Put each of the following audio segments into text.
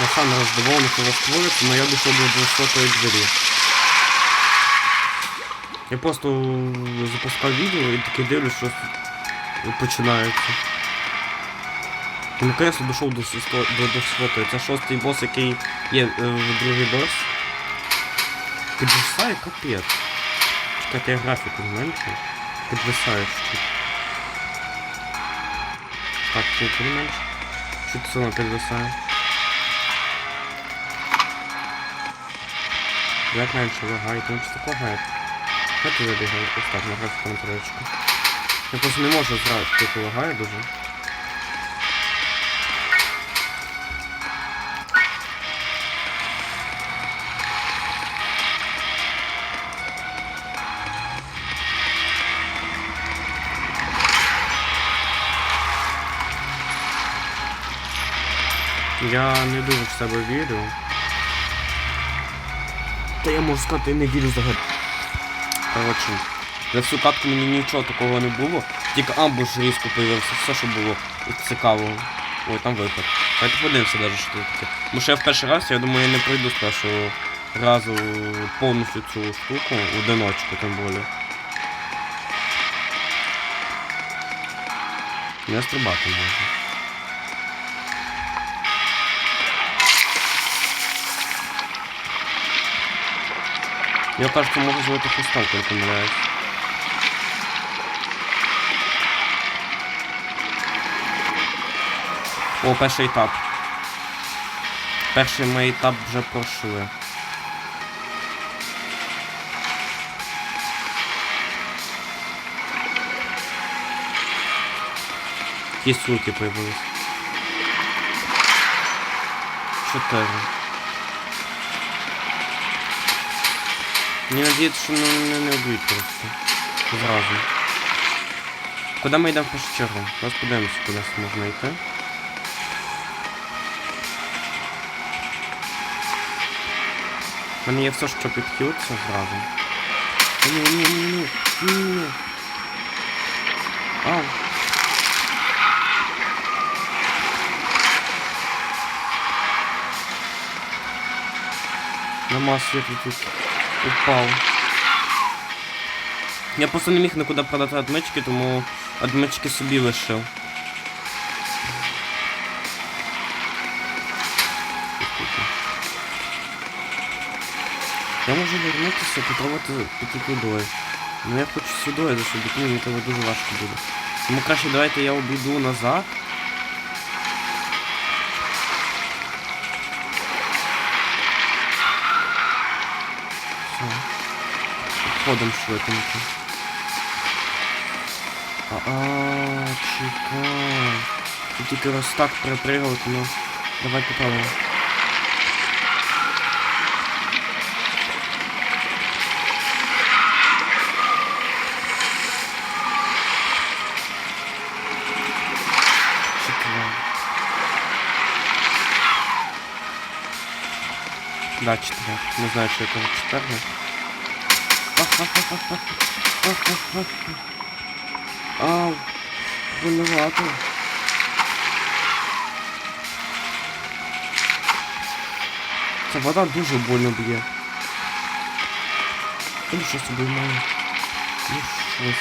Я роздивований, що вас твориться, але я дійшов до 200 двері. Я просто запускав відео і таки дивлюсь, що починається. Наконец дійшов до 100, до 200. Це шостий бос, який є е, в другий бос. Підвисає капець. Чекайте, я графіку зменшу. Підвисає. Так, чуть менше. Чуть воно підвисає. Як менше лагає, тому що так лагає. Як ти забігає? Ось так, на графіку на троєчку. Я просто не можу зразу, типу лагає дуже. Я не дуже в себе вірю. Та я можу сказати, я не вірю взагалі. Коротше, за всю катку мені нічого такого не було. Тільки амбуш різко появився, все, що було цікавого. Ой, там виход. Давайте подивимося навіть, що тут таке. Тому що я в перший раз, я думаю, я не пройду з першого разу повністю цю штуку, одиночку тим більше. Не стрибати можна. Я кажется, можу зробити хустом, коли помиляюсь. О, перший етап. Перший мій етап вже пройшли. Кисульки появились. Чотири. Мені надіється, що мене не, вб'ють просто. Зразу. Куди ми йдемо в першу чергу? Зараз подивимося, куди можна йти. У мене є все, що підхилиться зразу. Ні, ні, ні, ні, ні, ні. Ау. Нема світу тут. Упав. Я просто не міг нікуди продати отмички, тому отмички собі лишив. Я можу вернутися, попробувати піти туди. Ну я хочу сюди, за що бітні, мені дуже важко буде. Тому краще давайте я обійду назад. Обходом швиденько. А-а, чекай. Тут тільки раз так перепригувати, ну. Давай попробуємо. Да, четвер. Не знаю, что это четверг. Ау, больновато. Ця вода дуже больно б'є. Тому що собі маю. Ну щось.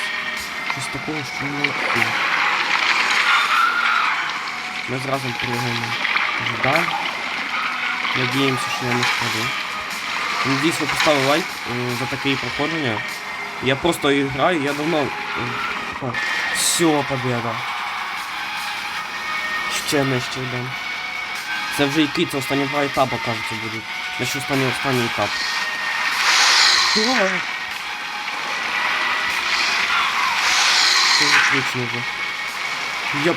Щось такого, що не легко. Ми зразу пригаємо вдаль. Надіємося, що я не впаду. Надіюсь, ви поставили лайк е, за таке проходження. Я просто граю, я давно. Все, победа. Ще нижче йдемо. Це вже який це останні два етапи, кажеться, будуть. Я ще останній останній етап. Це виключно вже. Я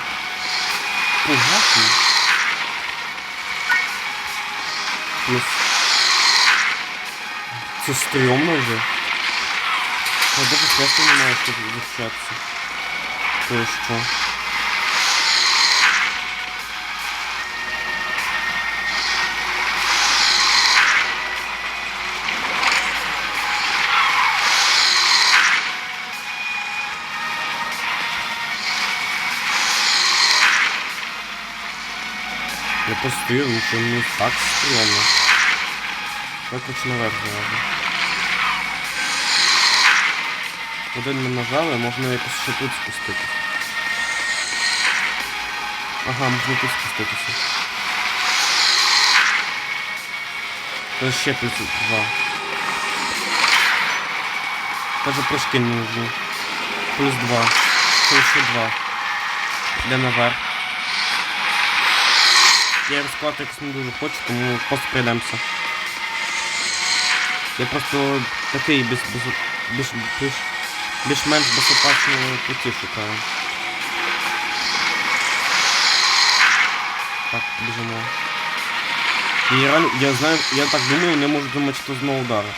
погасний. Це стрьомно вже. Я даже просто не знаю, що захищатися. То є що. Я постою, ну що мені так стрьомно. Хочу наверх зразу. Один ми нажали, можна якось ще тут спуститися. Ага, можна тут спуститися. Це ще плюс два. Даже прыжки не нужны. Плюс два. Це ще два. Йдемо наверх. Я розклад якось не дуже хочу, тому просто прийдемося. Я просто такий без, без, більш, більш-менш безопасний путі шукаю. Так, біжимо. І я, знаю, я так думаю, не можу замочити знову удару.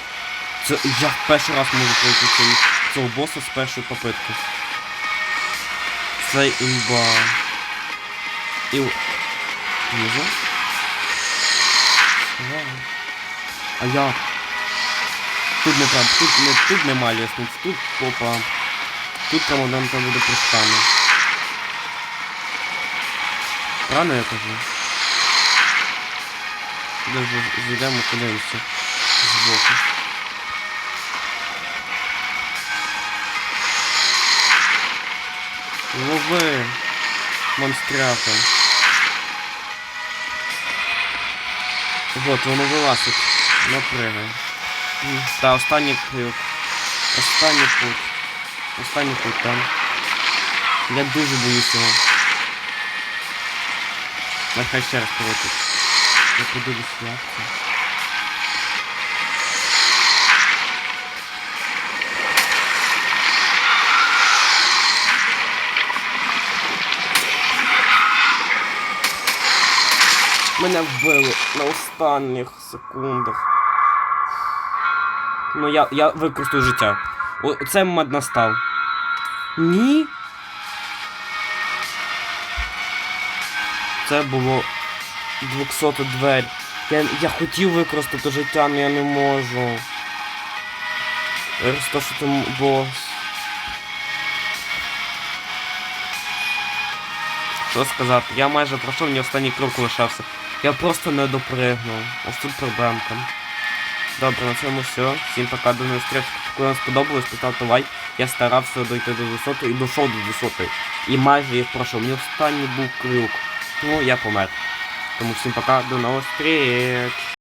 Це я в перший раз можу пройти цей, цього боса з першої попитки. Це імба. І... Внизу? А як? Тут не треба, тут не тут нема лестниць, тут попа. Тут нам буде пристане. Рано я кажу. Даже зайдемо подивимося збоку. Лови монстрята. Вот, воно вилазить. Напрягай. М, Та останній крюк. Останній путь. Останній путь там. Я дуже боюсь його. Нехай ще раз полетить. Я подивлюсь як це. Мене вбили на останніх секундах. Ну я, я використаю життя. О, це момент настав. Ні. Це було 200 двері. Я, я хотів використати життя, але я не можу. Розташити бос. Що сказати? Я майже пройшов, мені останній крок лишався. Я просто не допригнув. Ось тут проблемка. Добре, на цьому все. Всім пока, до нових зустріч. Коли вам сподобалось, поставте лайк. Я старався дойти до висоти і дійшов до висоти. І майже їх пройшов. Мені останній був крюк. Ну, я помер. Тому всім пока, до нових зустріч.